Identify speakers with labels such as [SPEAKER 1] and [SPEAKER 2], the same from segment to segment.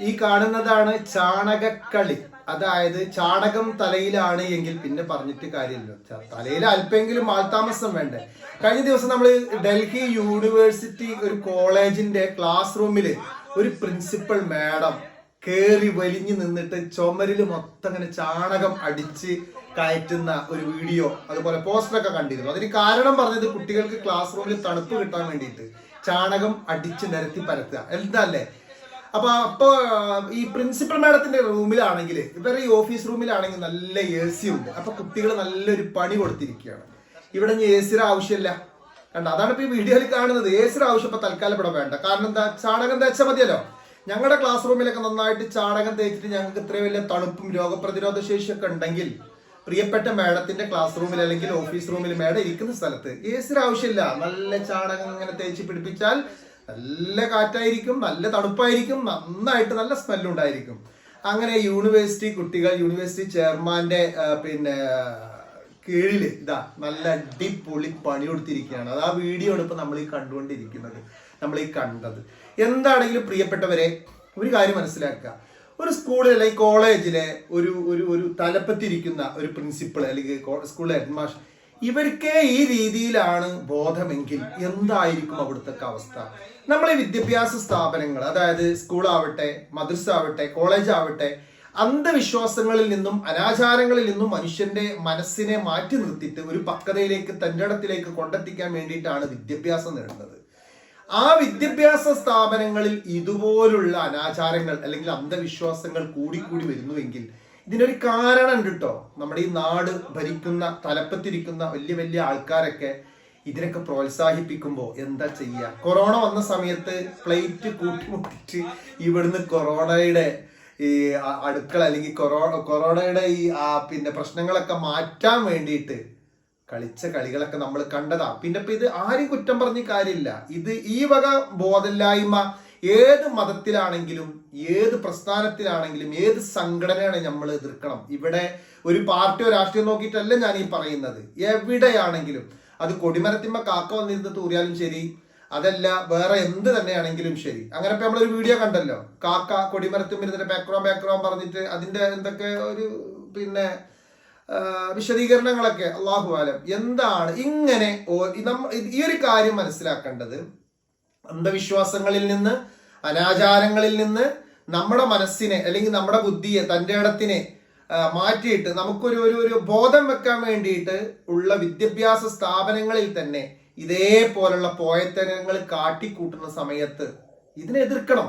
[SPEAKER 1] ഈ കാണുന്നതാണ് ചാണകക്കളി. അതായത് ചാണകം തലയിലാണ് എങ്കിൽ പിന്നെ പറഞ്ഞിട്ട് കാര്യമില്ല. തലയിൽ അല്പെങ്കിലും ആൾതാമസം വേണ്ടേ. കഴിഞ്ഞ ദിവസം നമ്മൾ ഡൽഹി യൂണിവേഴ്സിറ്റി ഒരു കോളേജിന്റെ ക്ലാസ് റൂമിൽ ഒരു പ്രിൻസിപ്പൽ മാഡം കേറി വലിഞ്ഞു നിന്നിട്ട് ചുമരിൽ മൊത്തം അങ്ങനെ ചാണകം അടിച്ച് കയറ്റുന്ന ഒരു വീഡിയോ അതുപോലെ പോസ്റ്ററൊക്കെ കണ്ടിരുന്നു. അതിന് കാരണം പറഞ്ഞത് കുട്ടികൾക്ക് ക്ലാസ് റൂമിൽ തണുപ്പ് കിട്ടാൻ വേണ്ടിയിട്ട് ചാണകം അടിച്ച് നിരത്തി പരത്തുക. എന്തല്ലേ? അപ്പൊ അപ്പൊ ഈ പ്രിൻസിപ്പൽ മാഡത്തിന്റെ റൂമിലാണെങ്കിൽ ഇവരുടെ ഈ ഓഫീസ് റൂമിലാണെങ്കിൽ നല്ല എ സി ഉണ്ട്. അപ്പൊ കുട്ടികൾ നല്ലൊരു പണി കൊടുത്തിരിക്കുകയാണ്. ഇവിടെ ഇനി എ സിയുടെ ആവശ്യമില്ല. കണ്ട? അതാണ് ഇപ്പൊ ഈ വീഡിയോയിൽ കാണുന്നത്. എ സിയുടെ ആവശ്യം ഇപ്പൊ തൽക്കാലം ഇവിടെ വേണ്ട. കാരണം എന്താ? ചാണകം തേച്ചാൽ മതിയല്ലോ? ഞങ്ങളുടെ ക്ലാസ് റൂമിലൊക്കെ നന്നായിട്ട് ചാണകം തേച്ചിട്ട് ഞങ്ങൾക്ക് ഇത്രയും വലിയ തണുപ്പും രോഗപ്രതിരോധ ശേഷിയൊക്കെ ഉണ്ടെങ്കിൽ പ്രിയപ്പെട്ട മേഡത്തിന്റെ ക്ലാസ് റൂമിൽ അല്ലെങ്കിൽ ഓഫീസ് റൂമിൽ മാഡം ഇരിക്കുന്ന സ്ഥലത്ത് എ സിയുടെ ആവശ്യമില്ല. നല്ല ചാണകം ഇങ്ങനെ തേച്ച് പിടിപ്പിച്ചാൽ നല്ല കാറ്റായിരിക്കും നല്ല തണുപ്പായിരിക്കും നന്നായിട്ട് നല്ല സ്മെല്ലുണ്ടായിരിക്കും. അങ്ങനെ യൂണിവേഴ്സിറ്റി കുട്ടികൾ യൂണിവേഴ്സിറ്റി ചെയർമാന്റെ പിന്നെ കീഴിൽ ഇതാ നല്ല അടിപൊളി പണി കൊടുത്തിരിക്കുകയാണ്. അത് ആ വീഡിയോ ആണ് ഇപ്പൊ നമ്മൾ ഈ കണ്ടുകൊണ്ടിരിക്കുന്നത് നമ്മൾ ഈ കണ്ടത്. എന്താണെങ്കിലും പ്രിയപ്പെട്ടവരെ ഒരു കാര്യം മനസ്സിലാക്കുക. ഒരു സ്കൂളിൽ അല്ലെങ്കിൽ കോളേജിലെ ഒരു ഒരു ഒരു തലപ്പത്തിരിക്കുന്ന ഒരു പ്രിൻസിപ്പൾ അല്ലെങ്കിൽ സ്കൂളിലെ സ്കൂളിലെ ഹെഡ്മാസ്റ്റർ ഇവർക്കേ ഈ രീതിയിലാണ് ബോധമെങ്കിൽ എന്തായിരിക്കും അവിടുത്തെ അവസ്ഥ? നമ്മളെ വിദ്യാഭ്യാസ സ്ഥാപനങ്ങൾ അതായത് സ്കൂളാവട്ടെ മദ്രസ ആവട്ടെ കോളേജ് ആവട്ടെ അന്ധവിശ്വാസങ്ങളിൽ നിന്നും അനാചാരങ്ങളിൽ നിന്നും മനുഷ്യന്റെ മനസ്സിനെ മാറ്റി നിർത്തിയിട്ട് ഒരു പക്വതയിലേക്ക് തന്നിടത്തിലേക്ക് കൊണ്ടെത്തിക്കാൻ വേണ്ടിയിട്ടാണ് വിദ്യാഭ്യാസം നേടുന്നത്. ആ വിദ്യാഭ്യാസ സ്ഥാപനങ്ങളിൽ ഇതുപോലുള്ള അനാചാരങ്ങൾ അല്ലെങ്കിൽ അന്ധവിശ്വാസങ്ങൾ കൂടിക്കൂടി വരുന്നുവെങ്കിൽ ഇതിനൊരു കാരണം ഉണ്ട് കേട്ടോ നമ്മുടെ ഈ നാട് ഭരിക്കുന്ന തലപ്പത്തിരിക്കുന്ന വലിയ വലിയ ആൾക്കാരൊക്കെ ഇതിനൊക്കെ പ്രോത്സാഹിപ്പിക്കുമ്പോൾ എന്താ ചെയ്യുക കൊറോണ വന്ന സമയത്ത് പ്ലേറ്റ് കൂട്ടിമുട്ടിച്ച് ഇവിടുന്ന് കൊറോണയുടെ ഈ അടുക്കള അല്ലെങ്കിൽ കൊറോണ കൊറോണയുടെ ഈ പിന്നെ പ്രശ്നങ്ങളൊക്കെ മാറ്റാൻ വേണ്ടിയിട്ട് കളിച്ച കളികളൊക്കെ നമ്മൾ കണ്ടതാ. പിന്നെ ഇപ്പൊ ഇത് ആരും കുറ്റം പറഞ്ഞ കാര്യമില്ല. ഇത് ഈ വക ബോധമില്ലായ്മ ഏത് മതത്തിലാണെങ്കിലും ഏത് പ്രസ്ഥാനത്തിലാണെങ്കിലും ഏത് സംഘടനയാണ് നമ്മൾ എതിർക്കണം. ഇവിടെ ഒരു പാർട്ടിയോ രാഷ്ട്രീയം നോക്കിയിട്ടല്ല ഞാൻ ഈ പറയുന്നത്. എവിടെയാണെങ്കിലും അത് കൊടിമരത്തിമ്മ കാക്ക വന്നിരുന്ന് തൂറിയാലും ശരി അതല്ല വേറെ എന്ത് തന്നെയാണെങ്കിലും ശരി. അങ്ങനെ ഇപ്പൊ നമ്മളൊരു വീഡിയോ കണ്ടല്ലോ. കാക്ക കൊടിമരത്തും ഇരുന്നിട്ട് ബാക്ക്ഗ്രൗണ്ട് ബാക്ക്ഗ്രൗണ്ട് പറഞ്ഞിട്ട് അതിന്റെ എന്തൊക്കെ ഒരു പിന്നെ വിശദീകരണങ്ങളൊക്കെ അള്ളാഹു ആലം എന്താണ് ഇങ്ങനെ ഈ ഒരു കാര്യം മനസ്സിലാക്കേണ്ടത് അന്ധവിശ്വാസങ്ങളിൽ നിന്ന് അനാചാരങ്ങളിൽ നിന്ന് നമ്മുടെ മനസ്സിനെ അല്ലെങ്കിൽ നമ്മുടെ ബുദ്ധിയെ തന്റെ ഇടത്തിനെ മാറ്റിയിട്ട് നമുക്കൊരു ഒരു ഒരു ബോധം വെക്കാൻ വേണ്ടിയിട്ട് ഉള്ള വിദ്യാഭ്യാസ സ്ഥാപനങ്ങളിൽ തന്നെ ഇതേപോലുള്ള പോയത്തരങ്ങൾ കാട്ടിക്കൂട്ടുന്ന സമയത്ത് ഇതിനെ എതിർക്കണം.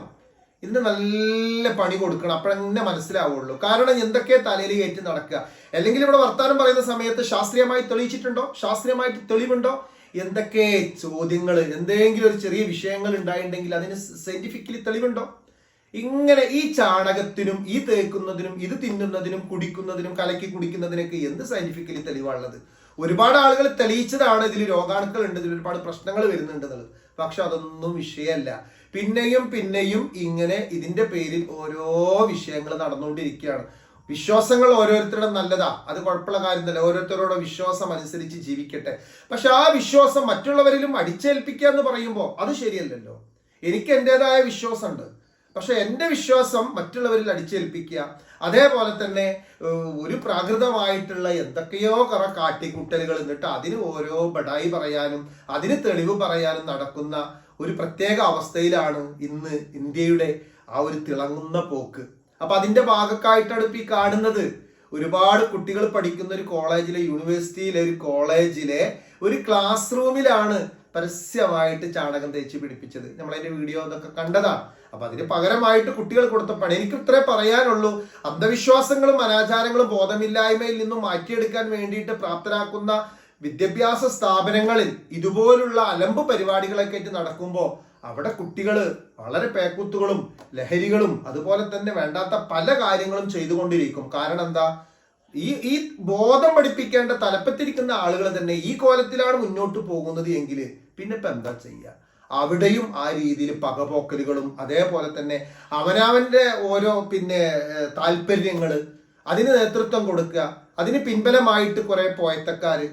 [SPEAKER 1] ഇതിന് നല്ല പണി കൊടുക്കണം. അപ്പോഴെന്നെ മനസ്സിലാവുള്ളൂ. കാരണം എന്തൊക്കെ തലയിൽ കയറ്റി നടക്കുക. അല്ലെങ്കിൽ ഇവിടെ വർത്താനം പറയുന്ന സമയത്ത് ശാസ്ത്രീയമായി തെളിയിച്ചിട്ടുണ്ടോ? ശാസ്ത്രീയമായിട്ട് തെളിവുണ്ടോ? എന്തൊക്കെ ചോദ്യങ്ങൾ എന്തെങ്കിലും ഒരു ചെറിയ വിഷയങ്ങൾ ഉണ്ടായിട്ടുണ്ടെങ്കിൽ അതിന് സയന്റിഫിക്കലി തെളിവുണ്ടോ? ഇങ്ങനെ ഈ ചാണകത്തിനും ഈ തേക്കുന്നതിനും ഇത് തിന്നുന്നതിനും കുടിക്കുന്നതിനും കലക്കി കുടിക്കുന്നതിനൊക്കെ എന്ത് സയന്റിഫിക്കലി തെളിവാണുള്ളത്? ഒരുപാട് ആളുകൾ തെളിയിച്ചതാണ് ഇതിൽ രോഗാണുക്കൾ ഉണ്ട് ഇതിൽ ഒരുപാട് പ്രശ്നങ്ങൾ വരുന്നുണ്ട് പക്ഷെ അതൊന്നും വിഷയമല്ല. പിന്നെയും പിന്നെയും ഇങ്ങനെ ഇതിന്റെ പേരിൽ ഓരോ വിഷയങ്ങൾ നടന്നുകൊണ്ടിരിക്കുകയാണ്. വിശ്വാസങ്ങൾ ഓരോരുത്തരുടെ നല്ലതാ. അത് കുഴപ്പമുള്ള കാര്യമല്ല ഓരോരുത്തരോടെ വിശ്വാസം അനുസരിച്ച് ജീവിക്കട്ടെ. പക്ഷെ ആ വിശ്വാസം മറ്റുള്ളവരിലും അടിച്ചേൽപ്പിക്കുക എന്ന് പറയുമ്പോൾ അത് ശരിയല്ലല്ലോ. എനിക്ക് എന്റെതായ വിശ്വാസമുണ്ട്. പക്ഷെ എന്റെ വിശ്വാസം മറ്റുള്ളവരിൽ അടിച്ചേൽപ്പിക്കുക അതേപോലെ തന്നെ ഒരു പ്രാകൃതമായിട്ടുള്ള എന്തൊക്കെയോ കുറെ കാട്ടിക്കുട്ടലുകൾ എന്നിട്ട് അതിന് ഓരോ ബടായി പറയാനും അതിന് തെളിവ് പറയാനും നടക്കുന്ന ഒരു പ്രത്യേക അവസ്ഥയിലാണ് ഇന്ന് ഇന്ത്യയുടെ ആ ഒരു തിളങ്ങുന്ന പോക്ക്. അപ്പൊ അതിന്റെ ഭാഗക്കായിട്ടാണ് ഇപ്പൊ ഈ കാണുന്നത്. ഒരുപാട് കുട്ടികൾ പഠിക്കുന്ന ഒരു കോളേജിലെ യൂണിവേഴ്സിറ്റിയിലെ ഒരു കോളേജിലെ ഒരു ക്ലാസ് റൂമിലാണ് പരസ്യമായിട്ട് ചാണകം തേച്ച് പിടിപ്പിച്ചത്. നമ്മളതിന്റെ വീഡിയോ എന്നൊക്കെ കണ്ടതാണ് അപ്പൊ അതിന് പകരമായിട്ട് കുട്ടികൾ കൊടുത്ത പണി. എനിക്ക് ഇത്രേ പറയാനുള്ളൂ. അന്ധവിശ്വാസങ്ങളും അനാചാരങ്ങളും ബോധമില്ലായ്മയിൽ നിന്നും മാറ്റിയെടുക്കാൻ വേണ്ടിയിട്ട് പ്രാപ്തരാക്കുന്ന വിദ്യാഭ്യാസ സ്ഥാപനങ്ങളിൽ ഇതുപോലുള്ള അലമ്പ് പരിപാടികളൊക്കെ ആയിട്ട് നടക്കുമ്പോൾ അവിടെ കുട്ടികൾ വളരെ പേക്കുത്തുകളും ലഹരികളും അതുപോലെ തന്നെ വേണ്ടാത്ത പല കാര്യങ്ങളും ചെയ്തുകൊണ്ടിരിക്കും. കാരണം എന്താ? ഈ ഈ ബോധം പഠിപ്പിക്കേണ്ട തലപ്പത്തിരിക്കുന്ന ആളുകൾ തന്നെ ഈ കോലത്തിലാണ് മുന്നോട്ട് പോകുന്നത് എങ്കിൽ പിന്നെ ഇപ്പൊ എന്താ ചെയ്യുക അവിടെയും ആ രീതിയിൽ പകപോക്കലുകളും അതേപോലെ തന്നെ അവനവന്റെ ഓരോ പിന്നെ താല്പര്യങ്ങൾ അതിന് നേതൃത്വം കൊടുക്കുക അതിന് പിൻബലമായിട്ട് കുറേ പോയത്തക്കാര്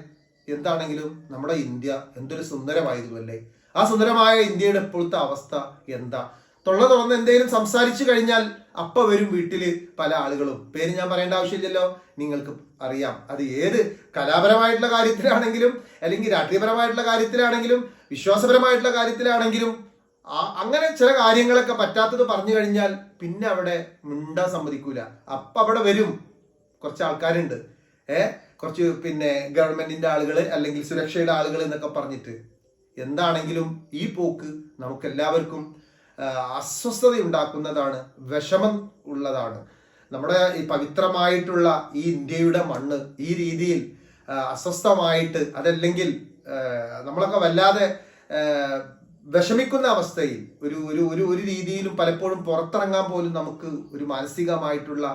[SPEAKER 1] എന്താണെങ്കിലും നമ്മുടെ ഇന്ത്യ എന്തൊരു സുന്ദരമായതുമല്ലേ ആ സുന്ദരമായ ഇന്ത്യയുടെ ഇപ്പോഴത്തെ അവസ്ഥ എന്താ? തൊള്ള തുറന്ന് എന്തെങ്കിലും സംസാരിച്ചു കഴിഞ്ഞാൽ അപ്പ വരും വീട്ടിൽ പല ആളുകളും. പേര് ഞാൻ പറയേണ്ട ആവശ്യമില്ലല്ലോ. നിങ്ങൾക്ക് അറിയാം. അത് ഏത് കലാപരമായിട്ടുള്ള കാര്യത്തിലാണെങ്കിലും അല്ലെങ്കിൽ രാഷ്ട്രീയപരമായിട്ടുള്ള കാര്യത്തിലാണെങ്കിലും വിശ്വാസപരമായിട്ടുള്ള കാര്യത്തിലാണെങ്കിലും അങ്ങനെ ചില കാര്യങ്ങളൊക്കെ പറ്റാത്തത് പറഞ്ഞു കഴിഞ്ഞാൽ പിന്നെ അവിടെ മിണ്ടാൻ സമ്മതിക്കൂല. അപ്പൊ അവിടെ വരും. കുറച്ച് ആൾക്കാരുണ്ട്. ഏ? കുറച്ച് പിന്നെ ഗവൺമെന്റിന്റെ ആളുകൾ അല്ലെങ്കിൽ സുരക്ഷയുടെ ആളുകൾ എന്നൊക്കെ പറഞ്ഞിട്ട്. എന്താണെങ്കിലും ഈ പോക്ക് നമുക്കെല്ലാവർക്കും അസ്വസ്ഥത ഉണ്ടാക്കുന്നതാണ് വിഷമം ഉള്ളതാണ്. നമ്മുടെ ഈ പവിത്രമായിട്ടുള്ള ഈ ഇന്ത്യയുടെ മണ്ണ് ഈ രീതിയിൽ അസ്വസ്ഥമായിട്ട് അതല്ലെങ്കിൽ നമ്മളൊക്കെ വല്ലാതെ വിഷമിക്കുന്ന അവസ്ഥയിൽ ഒരു ഒരു ഒരു രീതിയിലും പലപ്പോഴും പുറത്തിറങ്ങാൻ പോലും നമുക്ക് ഒരു മാനസികമായിട്ടുള്ള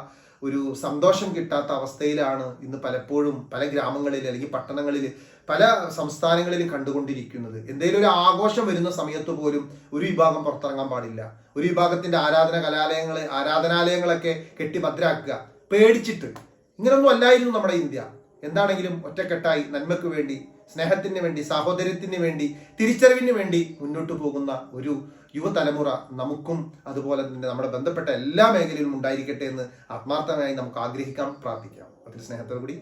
[SPEAKER 1] ഒരു സന്തോഷം കിട്ടാത്ത അവസ്ഥയിലാണ് ഇന്ന് പലപ്പോഴും പല ഗ്രാമങ്ങളിൽ അല്ലെങ്കിൽ പട്ടണങ്ങളിൽ പല സംസ്ഥാനങ്ങളിലും കണ്ടുകൊണ്ടിരിക്കുന്നത്. എന്തെങ്കിലും ഒരു ആഘോഷം വരുന്ന സമയത്ത് പോലും ഒരു വിഭാഗം പുറത്തിറങ്ങാൻ പാടില്ല. ഒരു വിഭാഗത്തിന്റെ ആരാധന കലാലയങ്ങൾ ആരാധനാലയങ്ങളൊക്കെ കെട്ടി ഭദ്രാക്കുക പേടിച്ചിട്ട്. ഇങ്ങനൊന്നും അല്ലായിരുന്നു നമ്മുടെ ഇന്ത്യ. എന്താണെങ്കിലും ഒറ്റക്കെട്ടായി നന്മയ്ക്ക് വേണ്ടി സ്നേഹത്തിന് വേണ്ടി സാഹോദര്യത്തിന് വേണ്ടി തിരിച്ചറിവിന് വേണ്ടി മുന്നോട്ട് പോകുന്ന ഒരു യുവതലമുറ നമുക്കും അതുപോലെ തന്നെ നമ്മുടെ ബന്ധപ്പെട്ട എല്ലാ മേഖലയിലും ഉണ്ടായിരിക്കട്ടെ എന്ന് ആത്മാർത്ഥമായി നമുക്ക് ആഗ്രഹിക്കാം പ്രാർത്ഥിക്കാം. അതിൽ സ്നേഹത്തോടു കൂടി